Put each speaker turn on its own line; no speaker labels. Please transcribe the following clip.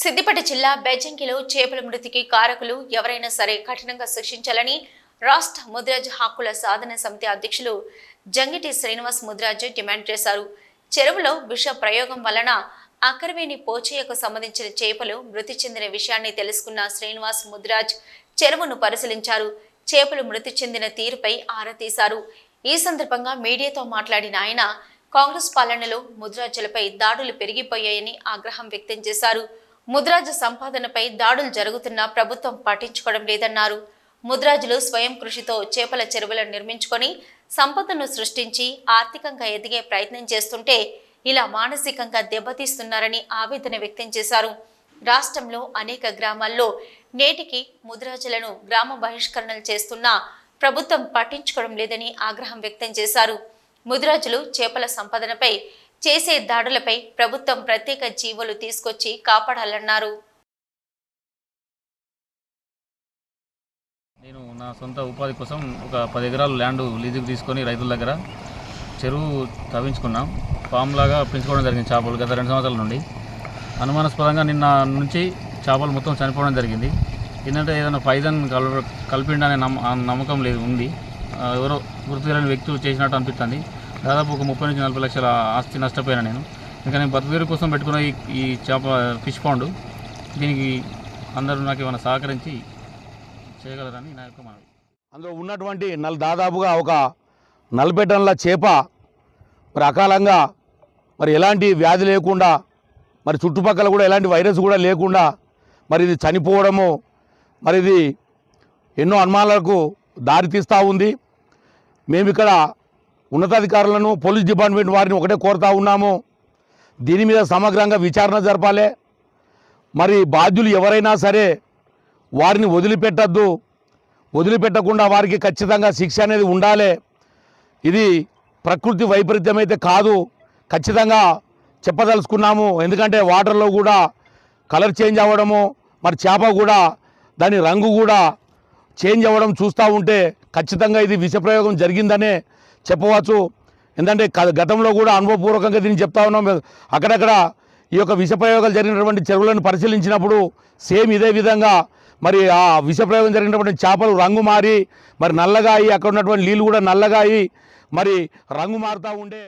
సిద్దిపేట జిల్లా బెజంకిలో చేపల మృతికి కారకులు ఎవరైనా సరే కఠినంగా శిక్షించాలని రాష్ట్ర ముద్రాజ్ హక్కుల సాధన సమితి అధ్యక్షులు జంగిటి శ్రీనివాస్ ముద్రాజ్ డిమాండ్ చేశారు. చెరువులో విష ప్రయోగం వలన అక్కరవేణి పోచయ్యకు సంబంధించిన చేపలు మృతి చెందిన విషయాన్ని తెలుసుకున్న శ్రీనివాస్ ముద్రాజ్ చెరువును పరిశీలించారు. చేపలు మృతి చెందిన తీరుపై ఆరా తీశారు. ఈ సందర్భంగా మీడియాతో మాట్లాడిన ఆయన కాంగ్రెస్ పాలనలో ముద్రాజులపై దాడులు పెరిగిపోయాయని ఆగ్రహం వ్యక్తం చేశారు. ముద్రాజు సంపాదనపై దాడులు జరుగుతున్నా ప్రభుత్వం పట్టించుకోవడం లేదన్నారు. ముద్రాజులు స్వయం కృషితో చేపల చెరువులను నిర్మించుకొని సంపదను సృష్టించి ఆర్థికంగా ఎదిగే ప్రయత్నం చేస్తుంటే ఇలా మానసికంగా దెబ్బతీస్తున్నారని ఆవేదన వ్యక్తం చేశారు. రాష్ట్రంలో అనేక గ్రామాల్లో నేటికి ముద్రాజులను గ్రామ బహిష్కరణలు చేస్తున్నా ప్రభుత్వం పట్టించుకోవడం లేదని ఆగ్రహం వ్యక్తం చేశారు. ముద్రాజులు చేపల సంపదనపై చేసే దాడులపై ప్రభుత్వం ప్రత్యేక జీవోలు తీసుకొచ్చి కాపాడాలన్నారు.
నేను నా సొంత ఉపాధి కోసం ఒక పది ఎకరాలు ల్యాండ్ లీజుకు తీసుకొని రైతుల దగ్గర చెరువు తవ్వించుకున్నాం. ఫామ్ లాగా పెంచుకోవడం జరిగింది చేపలు గత రెండు సంవత్సరాల నుండి. అనుమానాస్పదంగా నిన్న నుంచి చేపలు మొత్తం చనిపోవడం జరిగింది. ఏంటంటే ఏదైనా పైజన్ కల కలిపిండనే నమ్మ నమ్మకం లేదు ఉంది. ఎవరో గుర్తు తెలియని వ్యక్తులు చేసినట్టు అనిపిస్తుంది. దాదాపు ఒక ముప్పై నుంచి నలభై లక్షల ఆస్తి నష్టపోయాను నేను. ఇంకా నేను బతుకుదేరు కోసం పెట్టుకున్న ఈ ఈ చేప ఫిష్ పాండ్ దీనికి అందరూ నాకు ఏమైనా సహకరించి చేయగలరని నా యొక్క మనవి.
అందులో ఉన్నటువంటి నల్ దాదాపుగా ఒక నలభై టన్నుల చేప మరి అకాలంగా మరి ఎలాంటి వ్యాధి లేకుండా మరి చుట్టుపక్కల కూడా ఎలాంటి వైరస్ కూడా లేకుండా మరి ఇది చనిపోవడము మరి ఇది ఎన్నో అనుమానాలకు దారితీస్తూ ఉంది. మేము ఇక్కడ ఉన్నతాధికారులను పోలీస్ డిపార్ట్మెంట్ వారిని ఒకటే కోరుతా ఉన్నాము. దీని మీద సమగ్రంగా విచారణ జరపాలి. మరి బాధ్యులు ఎవరైనా సరే వారిని వదిలిపెట్టద్దు. వదిలిపెట్టకుండా వారికి ఖచ్చితంగా శిక్ష అనేది ఉండాలి. ఇది ప్రకృతి వైపరీత్యం అయితే కాదు. ఖచ్చితంగా చెప్పదలుచుకున్నాము. ఎందుకంటే వాటర్లో కూడా కలర్ చేంజ్ అవ్వడము మరి చేప కూడా దాని రంగు కూడా చేంజ్ అవ్వడం చూస్తూ ఉంటే ఖచ్చితంగా ఇది విషప్రయోగం జరిగిందనే చెప్పవచ్చు. ఎందుకంటే గతంలో కూడా అనుభవపూర్వకంగా దీన్ని చెప్తా ఉన్నాం. అక్కడక్కడ ఈ యొక్క విషప్రయోగాలు జరిగినటువంటి చెరువులను పరిశీలించినప్పుడు సేమ్ ఇదే విధంగా మరి ఆ విషప్రయోగం జరిగినటువంటి చేపలు రంగు మారి మరి నల్లగా అయ్యి అక్కడ ఉన్నటువంటి నీళ్ళు కూడా నల్లగా అయ్యి మరి రంగు మారుతూ ఉండే